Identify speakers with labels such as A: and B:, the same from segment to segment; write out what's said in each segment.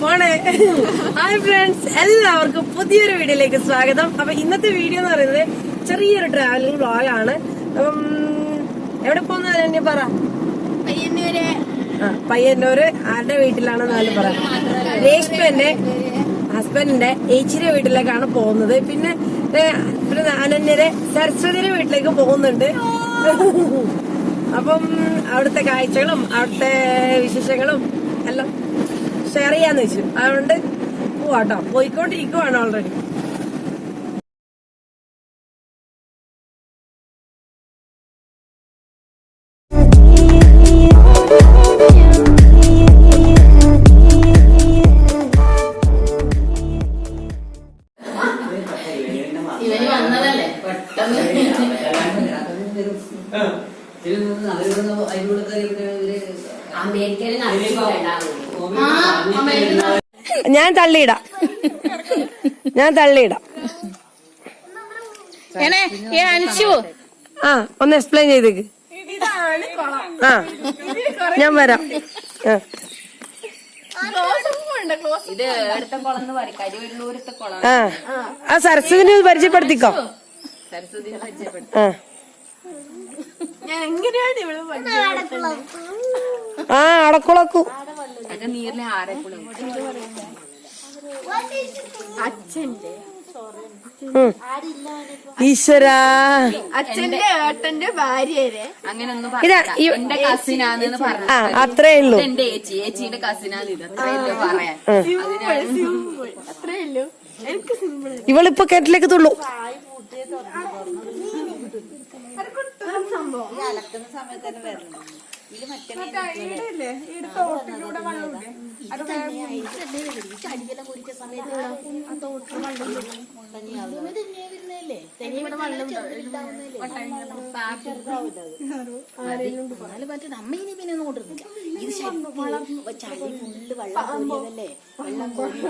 A: പോണേ. Hi friends എല്ലാവർക്കും പുതിയൊരു വീഡിയോയിലേക്ക് സ്വാഗതം. അപ്പൊ ഇന്നത്തെ വീഡിയോ എന്ന് പറയുന്നത് ചെറിയൊരു ട്രാവലിംഗ് വ്ളോഗാണ് അപ്പം എവിടെ പോകുന്നത് തന്നെ പറ? പയ്യന്നൂര്. ആരുടെ വീട്ടിലാണെന്നാലും പറ. രേഷ്മന്റെ ഹസ്ബൻഡിന്റെ ഏച്ചിയുടെ വീട്ടിലേക്കാണ് പോകുന്നത്. പിന്നെ പിന്നെ അനന്യരെ സരസ്വതിയുടെ വീട്ടിലേക്ക് പോകുന്നുണ്ട്. അപ്പം അവിടുത്തെ കാഴ്ചകളും അവിടുത്തെ വിശേഷങ്ങളും ഹലോ. ഷെയർ ചെയ്യാന്ന് വെച്ചു. അതുകൊണ്ട് പോവാട്ടോ. പോയിക്കൊണ്ടിരിക്കുവാണ് ഓൾറെഡി
B: പെട്ടെന്ന്. അവരൊന്ന്
C: അതിലൂടെ കയറി ഇവർ
A: ഞാൻ തള്ളിയിടാം. ഞാൻ തള്ളിയിടാം.
C: അനുഷു
A: ആ ഒന്ന് എക്സ്പ്ലെയിൻ ചെയ്തേക്ക്. ആ ഞാൻ വരാം. ആ. സരസ്വതിനെ പരിചയപ്പെടുത്തിക്കോ.
B: ഞാൻ എങ്ങനെയാണ്
A: ഇവിടെ ആ അടക്കുളക്കു. ഈശ്വരാ.
C: അച്ഛന്റെ ഏട്ടന്റെ ഭാര്യ
B: അങ്ങനെ
A: അത്രേ ഉള്ളൂ.
B: എന്റെ ചേച്ചി ഇവളിപ്പോ കെട്ടിലേക്ക് തുള്ളൂ.
C: സംഭവം. അലക്കുന്ന സമയത്ത് തന്നെ
A: വരണം അടിയെല്ലാം കുരിക്ക
D: സമയത്ത് ഇനി പിന്നെ ഒന്നും ഇത് ചളി ഫുള്ള് വെള്ളം കോരിയതല്ലേ? വെള്ളം കോരി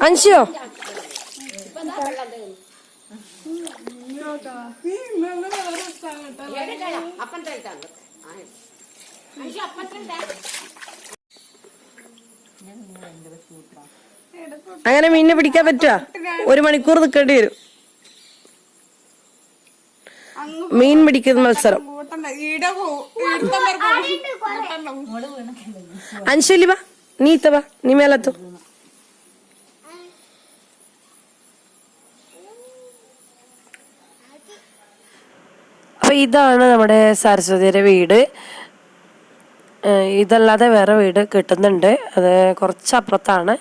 A: അഞ്ചോ ഇപ്പൊ വെള്ളം അങ്ങനെ മീനിനെ പിടിക്കാൻ പറ്റുക ഒരു മണിക്കൂർ നിൽക്കേണ്ടി വരും. മീൻ പിടിക്കുന്ന മത്സരം. അൻഷുലി വാ നീ ഇത്ത വാ നീ മേലത്തു. ഇതാണ് നമ്മുടെ സരസ്വതിയുടെ വീട്. ഇതല്ലാതെ വേറെ വീട് കിട്ടുന്നുണ്ട്. അത് കുറച്ചപ്പുറത്താണ്.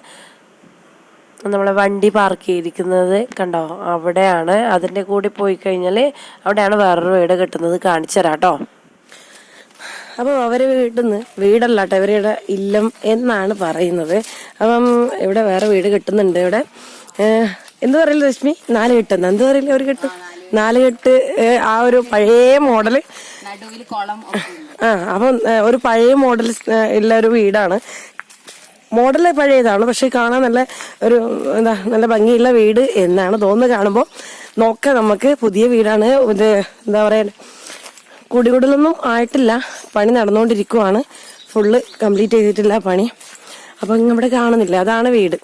A: നമ്മളെ വണ്ടി പാർക്ക് ചെയ്തിരിക്കുന്നത് കണ്ടോ? അവിടെയാണ്. അതിന്റെ കൂടി പോയി കഴിഞ്ഞാൽ അവിടെയാണ് വേറൊരു വീട് കിട്ടുന്നത് കാണിച്ചു തരാം കേട്ടോ. അപ്പം അവർ വീട്ടിൽ നിന്ന് വീടല്ല കേട്ടോ ഇവരുടെ ഇല്ലം എന്നാണ് പറയുന്നത്. അപ്പം ഇവിടെ വേറെ വീട് കിട്ടുന്നുണ്ട് ഇവിടെ. എന്ത് പറയില്ല രശ്മി? നാല് കിട്ടുന്നു? എന്ത് പറയില്ല അവർ കെട്ട്? നാല് കെട്ട് ഏഹ്, ആ ഒരു പഴയ
B: മോഡൽ.
A: ആ അപ്പം ഒരു പഴയ മോഡൽ ഉള്ള ഒരു വീടാണ്. മോഡൽ പഴയതാണ് പക്ഷെ കാണാൻ നല്ല ഒരു എന്താ നല്ല ഭംഗിയുള്ള വീട് എന്നാണ് തോന്നുന്നത്. കാണുമ്പോൾ നോക്കാം നമുക്ക് പുതിയ വീടാണ്. ഇത് എന്താ പറയാ കുടികുടലൊന്നും ആയിട്ടില്ല. പണി നടന്നുകൊണ്ടിരിക്കുവാണ്. ഫുള്ള് കംപ്ലീറ്റ് ചെയ്തിട്ടില്ല പണി. അപ്പം ഇവിടെ കാണുന്നില്ല. അതാണ് വീട്.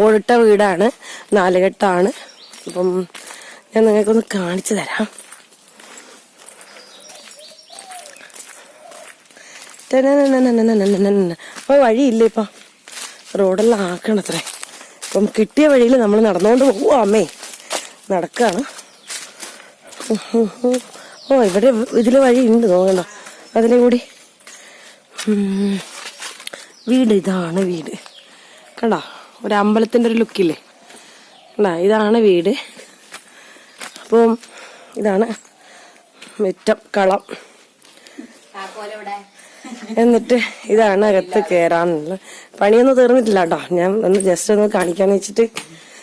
A: ഓടിട്ട വീടാണ്. നാലുകെട്ടാണ്. അപ്പം ഞാൻ നിങ്ങൾക്കൊന്ന് കാണിച്ചു തരാം. അപ്പൊ വഴിയില്ല ഇപ്പൊ? റോഡെല്ലാം ആക്കണത്രേ. അപ്പം കിട്ടിയ വഴിയിൽ നമ്മൾ നടന്നുകൊണ്ട് പോകും അമ്മേ. നടക്കാണ്. ഓ ഇവിടെ ഇതിൽ വഴിയുണ്ട് നോക്കണ്ട. അതിലെ കൂടി. വീട് ഇതാണ് വീട്. കണ്ടോ? ഒരു അമ്പലത്തിന്റെ ഒരു ലുക്കില്ലേ അല്ല ഇതാണ് വീട്. അപ്പം ഇതാണ് മുറ്റം കളം. എന്നിട്ട് ഇതാണ് അകത്ത് കയറാനുള്ള പണിയൊന്നും തീർന്നിട്ടില്ല കേട്ടോ. ഞാൻ ഒന്ന് ജസ്റ്റ് ഒന്ന് കാണിക്കാന്ന് വെച്ചിട്ട്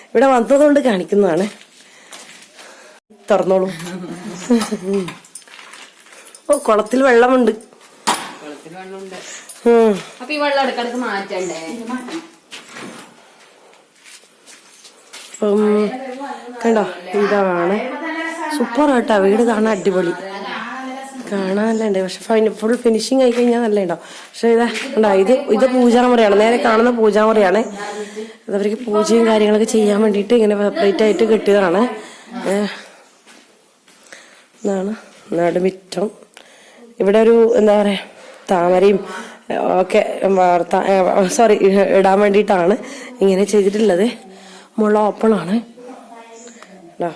A: ഇവിടെ വന്നതുകൊണ്ട് കാണിക്കുന്നതാണ്. തുറന്നോളൂ. ഓ കുളത്തിൽ വെള്ളമുണ്ട്.
B: വെള്ളമുണ്ട്. അപ്പൊ ഈ വെള്ളം ഇടക്കിടക്ക് മാറ്റണ്ടേ?
A: അപ്പം കണ്ടോ? ഇതാണ്. സൂപ്പറായിട്ടാ വീട് കാണാൻ അടിപൊളി. കാണാനല്ലേ നല്ല ഉണ്ട് പക്ഷെ ഫുൾ ഫിനിഷിങ് ആയി കഴിഞ്ഞാൽ നല്ല ഉണ്ടാവും പക്ഷെ ഇതാ ഉണ്ടോ ഇത് ഇത് പൂജാമുറിയാണ്. നേരെ കാണുന്ന പൂജാമുറിയാണ്. അതവർക്ക് പൂജയും കാര്യങ്ങളൊക്കെ ചെയ്യാൻ വേണ്ടിയിട്ട് ഇങ്ങനെ സെപ്പറേറ്റ് ആയിട്ട് കെട്ടിയതാണ്. ഇതാണ് നടുമിറ്റം ഇവിടെ ഒരു എന്താ പറയാ താമരയും ഒക്കെ സോറി ഇടാൻ വേണ്ടിയിട്ടാണ് ഇങ്ങനെ ചെയ്തിട്ടുള്ളത്. മുള്ള ഓപ്പണാണ് ഇതാ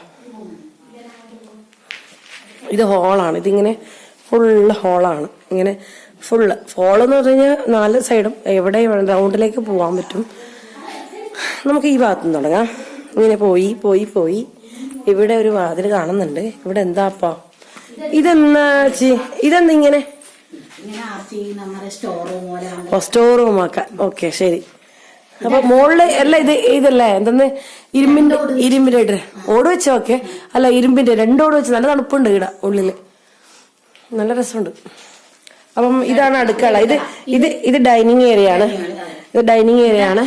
A: ഇത് ഹോളാണ്. ഇതിങ്ങനെ ഫുള്ള് ഹോളാണ്. ഇങ്ങനെ ഫുള്ള്. ഹോളെന്ന് പറഞ്ഞു കഴിഞ്ഞാൽ നാല് സൈഡും എവിടെ റൗണ്ടിലേക്ക് പോകാൻ പറ്റും. നമുക്ക് ഈ ഭാഗത്തു നിന്ന് തുടങ്ങാം. ഇങ്ങനെ പോയി പോയി പോയി. ഇവിടെ ഒരു വാതിൽ കാണുന്നുണ്ട്. ഇവിടെ എന്താപ്പാ ഇതെന്നാ ചി? ഇതെന്താ ഇങ്ങനെ
D: ഇങ്ങനെ ആർച്ച് നമ്മുടെ സ്റ്റോർ റൂം പോലെയാണ്
A: സ്റ്റോർ റൂം ആക്കാൻ. ഓക്കെ ശരി. അപ്പൊ മുകളിൽ അല്ല ഇത് ഇതല്ലേ എന്തെന്ന്? ഇരുമ്പിന്റെ ഇരുമ്പിന്റെ ഇട്ട് ഓട് വെച്ച ഓക്കെ. അല്ല ഇരുമ്പിന്റെ രണ്ടോട് വെച്ച് നല്ല തണുപ്പുണ്ട് ഇട ഉള്ളിൽ. നല്ല രസമുണ്ട്. അപ്പം ഇതാണ് അടുക്കള. ഇത് ഇത് ഇത് ഡൈനിങ് ഏരിയ ആണ് ഇത് ഡൈനിങ് ഏരിയ ആണ്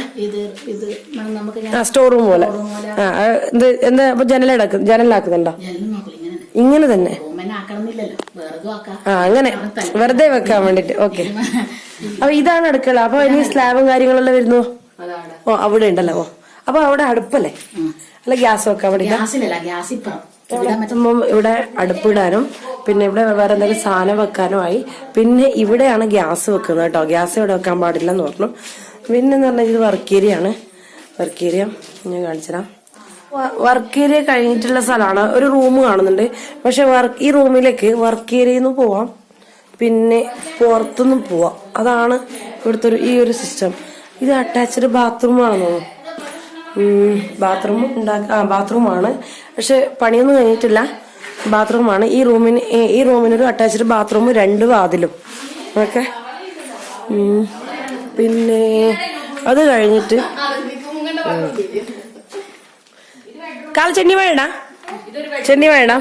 A: ആ സ്റ്റോർ റൂം പോലെ. ആ എന്ത് ഇത് എന്താ അപ്പൊ ജനലടക്ക് ജനലാക്കുന്നുണ്ടോ
D: ഇങ്ങനെ
A: തന്നെ. ആ അങ്ങനെ. വെറുതെ വെക്കാൻ വേണ്ടിട്ട്. ഓക്കെ. അപ്പൊ ഇതാണ് അടുക്കള. അപ്പൊ ഇനി സ്ലാബും കാര്യങ്ങളെല്ലാം വരുന്നു? ഓ അവിടെ ഉണ്ടല്ലോ. ഓ അപ്പൊ അവിടെ അടുപ്പല്ലേ? അല്ല ഗ്യാസ് അവിടെ
D: ഗ്യാസിലല്ല
A: ഇവിടെ അടുപ്പിടാനും പിന്നെ ഇവിടെ വേറെ എന്തെങ്കിലും സാധനം വെക്കാനും ആയി പിന്നെ ഇവിടെയാണ് ഗ്യാസ് വെക്കുന്നത് കേട്ടോ. ഗ്യാസ് ഇവിടെ വെക്കാൻ പാടില്ല എന്ന് പറഞ്ഞു. പിന്നെ എന്ന് പറഞ്ഞാൽ ഇത് വർക്കേരിയാണ്. വർക്കേരിയ ഞാൻ കാണിച്ചുതരാം. വർക്കേരിയ കഴിഞ്ഞിട്ടുള്ള സ്ഥലമാണ്. ഒരു റൂം കാണുന്നുണ്ട്. പക്ഷെ വർക്ക് ഈ റൂമിലേക്ക് വർക്കേരിയയിൽ നിന്ന് പോവാം. പിന്നെ പുറത്തുനിന്നും പോവാം. അതാണ് ഇവിടുത്തെ ഒരു ഈ ഒരു സിസ്റ്റം ഇത് അറ്റാച്ച്ഡ് ബാത്റൂം ആണോ? തോന്നുന്നു ബാത്റൂം ഉണ്ടാക്ക ആ ബാത്റൂമാണ് പക്ഷെ പണിയൊന്നും കഴിഞ്ഞിട്ടില്ല. ബാത്റൂമാണ് ഈ റൂമിന് ഈ റൂമിനൊരു അറ്റാച്ച്ഡ് ബാത്റൂം രണ്ട് വാതിലും. ഓക്കെ? പിന്നെ അത് കഴിഞ്ഞിട്ട് കാൽ ചെന്നി വേണ്ട ചെന്നി വേണ്ട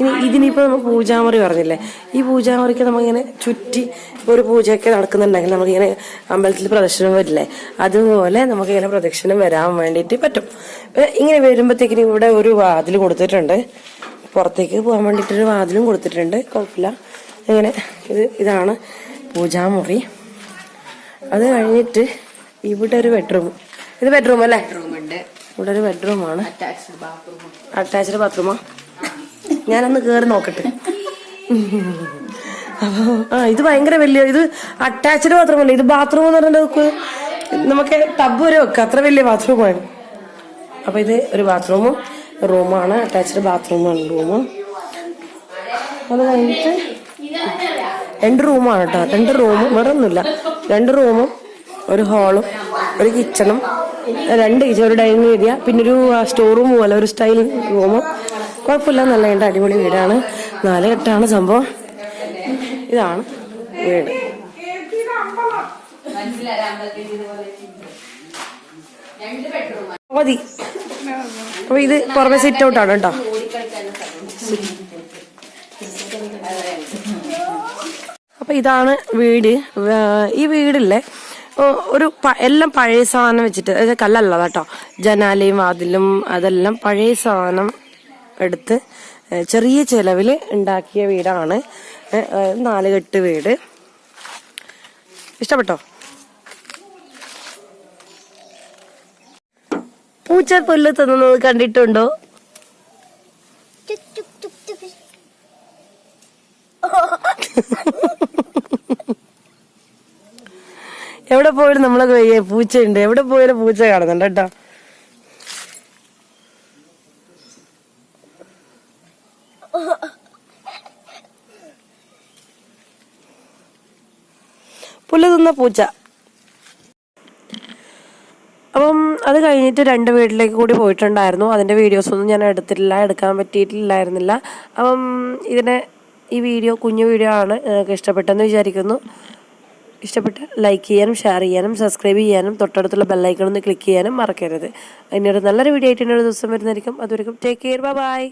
A: ഇനി ഇതിനിപ്പോ നമുക്ക് പൂജാമുറി പറഞ്ഞില്ലേ? ഈ പൂജാമുറിക്ക് നമുക്കിങ്ങനെ ചുറ്റി ഒരു പൂജയൊക്കെ നടക്കുന്നുണ്ടെങ്കിൽ നമുക്കിങ്ങനെ അമ്പലത്തിൽ പ്രദക്ഷിണം വരില്ലേ? അതുപോലെ നമുക്കിങ്ങനെ പ്രദക്ഷിണം വരാൻ വേണ്ടിയിട്ട് പറ്റും. ഇങ്ങനെ വരുമ്പോഴത്തേക്കിന് ഇവിടെ ഒരു വാതിൽ കൊടുത്തിട്ടുണ്ട്. പുറത്തേക്ക് പോകാൻ വേണ്ടിയിട്ടൊരു വാതിലും കൊടുത്തിട്ടുണ്ട്. കുഴപ്പമില്ല. ഇങ്ങനെ ഇത് ഇതാണ് പൂജാമുറി. അത് കഴിഞ്ഞിട്ട് ഇവിടെ ഒരു ബെഡ്റൂം. ഇത് ബെഡ്റൂം അല്ലേ ഇവിടെ ഒരു ബെഡ്റൂമാണ്.
B: അറ്റാച്ച്ഡ്
A: ബാത്റൂമാ. ഞാനൊന്ന് കേറി നോക്കട്ടെ. ആ ഇത് ഭയങ്കര വലിയ ഇത് അറ്റാച്ച്ഡ് മാത്രമല്ല ഇത് ബാത്റൂം എന്ന് നമുക്ക് നമുക്ക് ടബ് വരെ വെക്കാം. അത്ര വലിയ ബാത്റൂമാണ് അപ്പൊ ഇത് ഒരു ബാത്റൂമും റൂമാണ് അറ്റാച്ച്ഡ് ബാത്റൂമാണ് റൂമ് അത് കഴിഞ്ഞിട്ട് രണ്ട് റൂമാണ് കേട്ടോ രണ്ട് റൂമും വേറെ ഒന്നുമില്ല രണ്ട് റൂമും ഒരു ഹാളും ഒരു കിച്ചണും രണ്ട് കിച്ചൺ ഒരു ഡൈനിങ് ഏരിയ പിന്നെ ഒരു സ്റ്റോർ റൂം പോലെ ഒരു സ്റ്റൈൽ റൂമും കുഴപ്പമില്ല. നല്ല എന്റെ അടിപൊളി വീടാണ്. നാല് കെട്ടാണ് സംഭവം. ഇതാണ് വീട്. മതി. അപ്പൊ ഇത് പുറമെ സിറ്റ് ഔട്ട് ആണ് കേട്ടോ. അപ്പൊ ഇതാണ് വീട്. ഈ വീടില്ലേ? ഒരു എല്ലാം പഴയ സാധനം വെച്ചിട്ട് കല്ലല്ല കേട്ടോ ജനാലയും വാതിലും അതെല്ലാം പഴയ സാധനം എടുത്ത് ചെറിയ ചെലവിൽ ഉണ്ടാക്കിയ വീടാണ്. നാലുകെട്ട് വീട്. ഇഷ്ടപ്പെട്ടോ? പൂച്ച പുല്ല് തിന്നുന്നത് കണ്ടിട്ടുണ്ടോ? എവിടെ പോയാലും നമ്മളൊക്കെ പൂച്ചയുണ്ട്. എവിടെ പോയാലും പൂച്ച കാണുന്നുണ്ട് കേട്ടോ. പുല്ല് തിന്ന പൂച്ച. അപ്പം അത് കഴിഞ്ഞിട്ട് രണ്ട് വീട്ടിലേക്ക് കൂടി പോയിട്ടുണ്ടായിരുന്നു. അതിന്റെ വീഡിയോസൊന്നും ഞാൻ എടുത്തിട്ടില്ല എടുക്കാൻ പറ്റിയിട്ടില്ലായിരുന്നില്ല. അപ്പം ഇതിനെ ഈ വീഡിയോ കുഞ്ഞു വീഡിയോ ആണ് നിങ്ങൾക്ക് ഇഷ്ടപ്പെട്ടെന്ന് വിചാരിക്കുന്നു. ഇഷ്ടപ്പെട്ട് ലൈക്ക് ചെയ്യാനും ഷെയർ ചെയ്യാനും സബ്സ്ക്രൈബ് ചെയ്യാനും തൊട്ടടുത്തുള്ള ബെല്ലൈക്കൺ ഒന്ന് ക്ലിക്ക് ചെയ്യാനും മറക്കരുത്. അതിനൊരു നല്ലൊരു വീഡിയോ ആയിട്ട് ഇനിയൊരു ദിവസം വരുന്നതായിരിക്കും. അതുവരെയും ടേക്ക് കെയർ ബൈ